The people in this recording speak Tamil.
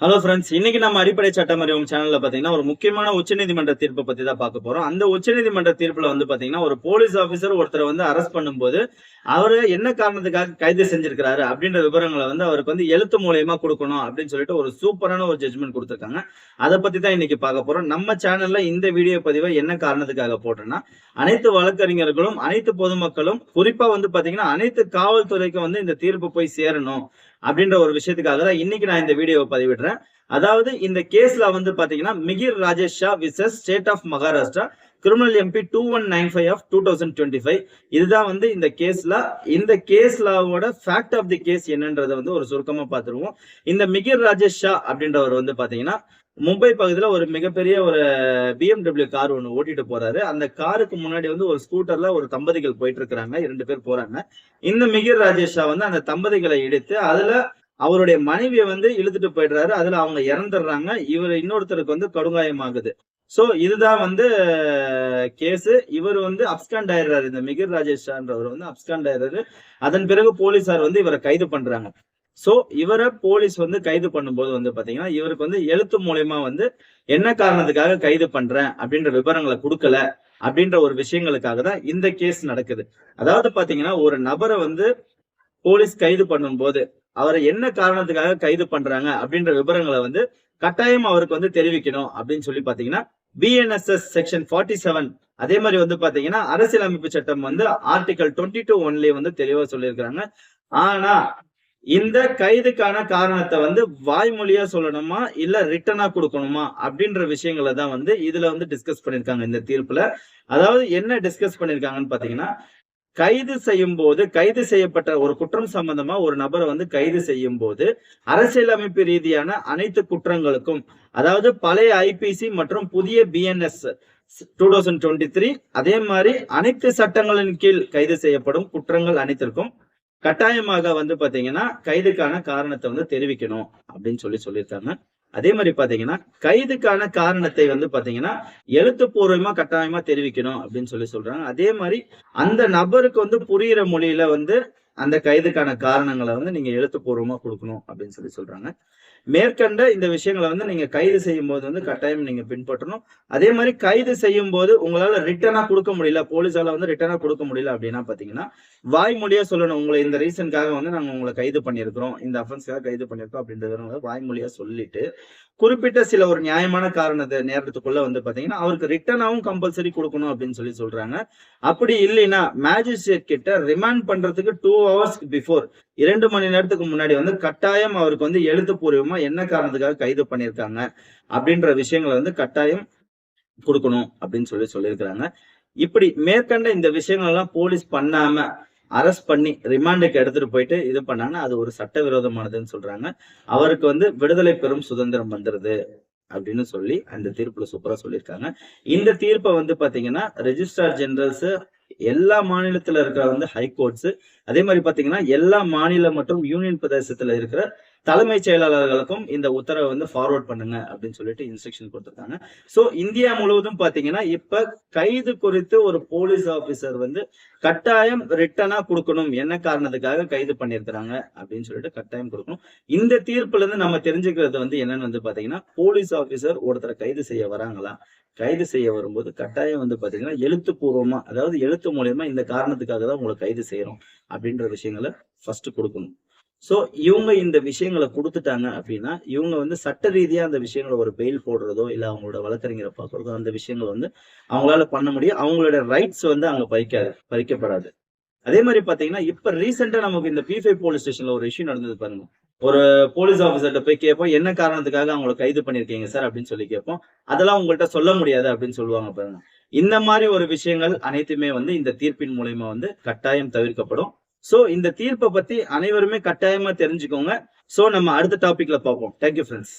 ஹலோ ஃப்ரெண்ட்ஸ் இன்னைக்கு நம்ம அடிப்படை சட்டம் அறிவும் சேனல்ல பாத்தீங்கன்னா ஒரு முக்கியமான உச்சநீதிமன்ற தீர்ப்பை பத்தி தான் பார்க்க போறோம். அந்த உச்சநீதிமன்ற தீர்ப்புல வந்து பாத்தீங்கன்னா ஒரு போலீஸ் ஆபீசர் ஒருத்தர் வந்து அரெஸ்ட் பண்ணும்போது அவரு என்ன காரணத்துக்காக கைது செஞ்சிருக்கிறாரு அப்படின்ற விவரங்களை வந்து அவருக்கு வந்து எழுத்து மூலியமா கொடுக்கணும் அப்படின்னு சொல்லிட்டு ஒரு சூப்பரான ஒரு ஜட்மெண்ட் கொடுத்துருக்காங்க. அதை பத்தி தான் இன்னைக்கு பார்க்க போறோம். நம்ம சேனல்ல இந்த வீடியோ பதிவை என்ன காரணத்துக்காக போட்டோம்னா அனைத்து வழக்கறிஞர்களும் அனைத்து பொதுமக்களும் குறிப்பா வந்து பாத்தீங்கன்னா அனைத்து காவல்துறைக்கும் வந்து இந்த தீர்ப்பு போய் சேரணும் அப்படின்ற ஒரு விஷயத்துக்காக தான் இன்னைக்கு நான் இந்த வீடியோவை பதிவிடுறேன். அதாவது இந்த கேஸ்ல வந்து பாத்தீங்கன்னா Mihir Rajesh Shah versus state of Maharashtra criminal MP two one nine five of two thousand twenty five இதுதான் வந்து இந்த கேஸ்ல இந்த கேஸ் லாவோட ஃபேக்ட் ஆஃப் தி கேஸ் என்னன்றதை வந்து ஒரு சுருக்கமா பார்த்துருவோம். இந்த மிகிர் ராஜேஷ் ஷா அப்படின்றவர் வந்து பாத்தீங்கன்னா மும்பை பகுதியில் ஒரு மிகப்பெரிய ஒரு பிஎம்டபிள்யூ கார் ஒன்று ஓட்டிட்டு போறாரு. அந்த காருக்கு முன்னாடி வந்து ஒரு ஸ்கூட்டர்ல ஒரு தம்பதிகள் போயிட்டு இருக்கிறாங்க இரண்டு பேர் போறாங்க. இந்த மிகிர் ராஜேஷ் ஷா வந்து அந்த தம்பதிகளை இடித்து அதுல அவருடைய மனைவியை வந்து இழுத்துட்டு போயிடுறாரு. அதுல அவங்க இறந்துடுறாங்க. இவர் இன்னொருத்தருக்கு வந்து கடுங்காயமாகுது. சோ இதுதான் வந்து கேஸ் இவர் வந்து அப்ஸ்காண்ட் ஆயிடுறாரு. இந்த மிகிர் ராஜேஷான்றவர் வந்து அப்ஸ்காண்ட் ஆயிடுறாரு. அதன் பிறகு போலீஸார் வந்து இவரை கைது பண்றாங்க. சோ இவரை போலீஸ் வந்து கைது பண்ணும்போது வந்து பாத்தீங்கன்னா இவருக்கு வந்து எழுத்து மூலயமா வந்து என்ன காரணத்துக்காக கைது பண்றேன் அப்படின்ற விவரங்களை கொடுக்கல அப்படின்ற ஒரு விஷயங்களுக்காக தான் இந்த கேஸ் நடக்குது. அதாவது பாத்தீங்கன்னா ஒரு நபரை வந்து போலீஸ் கைது பண்ணும்போது அவரை என்ன காரணத்துக்காக கைது பண்றாங்க அப்படின்ற விவரங்களை வந்து கட்டாயம் அவருக்கு வந்து தெரிவிக்கணும் அப்படின்னு சொல்லி பாத்தீங்கன்னா விஎன்எஸ்எஸ் செக்ஷன் ஃபார்ட்டி செவன் அதே மாதிரி வந்து பாத்தீங்கன்னா அரசியலமைப்பு சட்டம் வந்து ஆர்டிகல் டுவெண்ட்டி டூ ஒன்லயே வந்து தெளிவா சொல்லியிருக்கிறாங்க. ஆனா இந்த கைதுக்கான காரணத்தை வந்து வாய்மொழியா சொல்லணுமா இல்ல ரிட்டனா கொடுக்கணுமா அப்படின்ற விஷயங்களை தான் வந்து இதுல வந்து டிஸ்கஸ் பண்ணிருக்காங்க இந்த தீர்ப்புல. அதாவது என்ன டிஸ்கஸ் பண்ணிருக்காங்கன்னு பாத்தீங்கன்னா கைது செய்யும் போது கைது செய்யப்பட்ட ஒரு குற்றம் சம்பந்தமா ஒரு நபரை வந்து கைது செய்யும் போது அரசியலமைப்பு ரீதியான அனைத்து குற்றங்களுக்கும் அதாவது பழைய ஐபிசி மற்றும் புதிய BNS two thousand twenty three அதே மாதிரி அனைத்து சட்டங்களின் கீழ் கைது செய்யப்படும் குற்றங்கள் அனைத்திற்கும் கட்டாயமாக வந்து பாத்தீங்கன்னா கைதுக்கான காரணத்தை வந்து தெரிவிக்கணும் அப்படின்னு சொல்லி சொல்லியிருக்காங்க. அதே மாதிரி பாத்தீங்கன்னா கைதுக்கான காரணத்தை வந்து பாத்தீங்கன்னா எழுத்துப்பூர்வமா கட்டாயமா தெரிவிக்கணும் அப்படின்னு சொல்லி சொல்றாங்க. அதே மாதிரி அந்த நபருக்கு வந்து புரியிற மொழியில வந்து அந்த கைதுக்கான காரணங்களை வந்து நீங்க எழுத்துப்பூர்வமா கொடுக்கணும் அப்படின்னு சொல்லி சொல்றாங்க. மேற்கண்ட இந்த விஷயங்களை வந்து நீங்க கைது செய்யும் போது வந்து கட்டாயம் நீங்க பின்பற்றணும். அதே மாதிரி கைது செய்யும் போது உங்களால ரிட்டர்னா கொடுக்க முடியல போலீஸால வந்து ரிட்டர்னா கொடுக்க முடியல அப்படின்னா பாத்தீங்கன்னா வாய்மொழியா சொல்லணும். உங்களை இந்த ரீசனுக்காக வந்து நாங்க உங்களை கைது பண்ணியிருக்கிறோம். இந்த அஃபென்ஸ்க்காக கைது பண்ணியிருக்கோம் அப்படின்றத வாய்மொழியா சொல்லிட்டு குறிப்பிட்ட சில ஒரு நியாயமான காரணத்தை நேரத்துக்குள்ள வந்து பாத்தீங்கன்னா அவருக்கு ரிட்டர்னாவும் கம்பல்சரி கொடுக்கணும் அப்படின்னு சொல்லி சொல்றாங்க. அப்படி இல்லைன்னா மேஜிஸ்ட்ரேட் கிட்ட ரிமாண்ட் பண்றதுக்கு டூ ஹவர்ஸ் பிஃபோர் இரண்டு மணி நேரத்துக்கு முன்னாடி வந்து கட்டாயம் அவருக்கு வந்து எழுத்துப்பூர்வமா என்ன காரணத்துக்காக கைது பண்ணியிருக்காங்க அப்படின்ற விஷயங்களை வந்து கட்டாயம் கொடுக்கணும் அப்படின்னு சொல்லி சொல்லியிருக்கிறாங்க. இப்படி மேற்கண்ட இந்த விஷயங்கள் எல்லாம் போலீஸ் பண்ணாம அரெஸ்ட் பண்ணி ரிமாண்டுக்கு எடுத்துட்டு போயிட்டு இது பண்ணாங்கன்னா அது ஒரு சட்டவிரோதமானதுன்னு சொல்றாங்க. அவருக்கு வந்து விடுதலை பெறும் சுதந்திரம் வந்துருது அப்படின்னு சொல்லி அந்த தீர்ப்புல சூப்பரா சொல்லியிருக்காங்க. இந்த தீர்ப்பை வந்து பாத்தீங்கன்னா ரெஜிஸ்ட்ரார் ஜெனரல்ஸ் எல்லா மாநிலத்துல இருக்கிற வந்து ஹைகோர்ட்ஸ் அதே மாதிரி பாத்தீங்கன்னா எல்லா மாநில மற்றும் யூனியன் பிரதேசத்துல இருக்கிற தலைமைச் செயலாளர்களுக்கும் இந்த உத்தரவை வந்து ஃபார்வர்ட் பண்ணுங்க அப்படின்னு சொல்லிட்டு இன்ஸ்ட்ரக்ஷன் கொடுத்துருக்காங்க. ஸோ இந்தியா முழுவதும் பாத்தீங்கன்னா இப்ப கைது குறித்து ஒரு போலீஸ் ஆபீசர் வந்து கட்டாயம் ரிட்டனா கொடுக்கணும். என்ன காரணத்துக்காக கைது பண்ணியிருக்கிறாங்க அப்படின்னு சொல்லிட்டு கட்டாயம் கொடுக்கணும். இந்த தீர்ப்புல இருந்து நம்ம தெரிஞ்சுக்கிறது வந்து என்னன்னு வந்து பாத்தீங்கன்னா போலீஸ் ஆபீசர் ஒருத்தரை கைது செய்ய வராங்களா? கைது செய்ய வரும்போது கட்டாயம் வந்து பாத்தீங்கன்னா எழுத்துப்பூர்வமா அதாவது எழுத்து மூலியமா இந்த காரணத்துக்காக தான் உங்களை கைது செய்யறோம் அப்படின்ற விஷயங்களை ஃபர்ஸ்ட் கொடுக்கணும். ஸோ இவங்க இந்த விஷயங்களை கொடுத்துட்டாங்க அப்படின்னா இவங்க வந்து சட்ட ரீதியாக அந்த விஷயங்களை ஒரு பெயில் போடுறதோ இல்லை அவங்களோட வழக்கறிஞரை பார்க்கறதோ அந்த விஷயங்கள் வந்து அவங்களால பண்ண முடியும். அவங்களோட ரைட்ஸ் வந்து அங்கே பறிக்காது பறிக்கப்படாது. அதே மாதிரி பார்த்தீங்கன்னா இப்போ ரீசெண்டாக நமக்கு இந்த பி ஃபைவ் போலீஸ் ஸ்டேஷனில் ஒரு இஷ்யூ நடந்தது பாருங்க. ஒரு போலீஸ் ஆஃபீஸர்கிட்ட போய் கேட்போம் என்ன காரணத்துக்காக அவங்களை கைது பண்ணியிருக்கீங்க சார் அப்படின்னு சொல்லி கேட்போம். அதெல்லாம் உங்கள்கிட்ட சொல்ல முடியாது அப்படின்னு சொல்லுவாங்க பாருங்க. இந்த மாதிரி ஒரு விஷயங்கள் அனைத்துமே வந்து இந்த தீர்ப்பின் மூலயமா வந்து கட்டாயம் தவிர்க்கப்படும். சோ இந்த தீர்ப்பை பத்தி அனைவருமே கட்டாயமா தெரிஞ்சுக்கோங்க. சோ நம்ம அடுத்த டாபிக்ல பார்ப்போம். Thank you friends